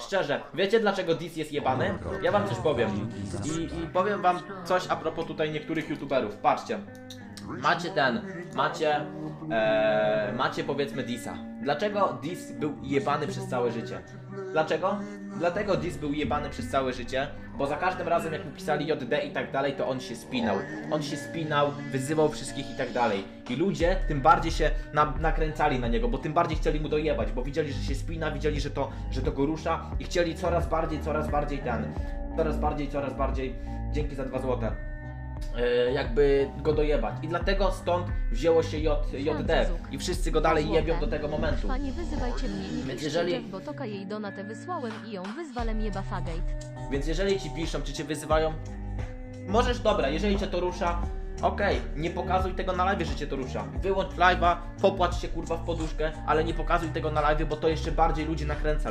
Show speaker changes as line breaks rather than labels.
Szczerze, wiecie dlaczego Dis jest jebany? Ja wam coś powiem. I, I powiem wam coś a propos tutaj niektórych youtuberów. Patrzcie. Macie ten, macie, e, macie powiedzmy Disa. Dlaczego Dis był jebany przez całe życie? Dlaczego? Dlatego Dis był jebany przez całe życie, bo za każdym razem jak mu pisali JD i tak dalej, to on się spinał. On się spinał, wyzywał wszystkich i tak dalej. I ludzie tym bardziej się na, nakręcali na niego, bo tym bardziej chcieli mu dojebać, bo widzieli, że się spina, widzieli, że to, że to go rusza i chcieli coraz bardziej, coraz bardziej ten, coraz bardziej, coraz bardziej, dzięki za dwa złote jakby go dojebać. I dlatego stąd wzięło się J, JD i wszyscy go dalej jebią do tego momentu.
Trwa, nie wyzywajcie mnie, nie
Więc jeżeli-
Jeff, bo toka jej donatę wysłałem i ją wyzwalem jeba fagate.
Więc jeżeli ci piszą, czy cię wyzywają, możesz, dobra, jeżeli cię to rusza, okej, nie pokazuj tego na live, że cię to rusza. Wyłącz live'a, popłacz się kurwa w poduszkę, ale nie pokazuj tego na live, bo to jeszcze bardziej ludzi nakręca.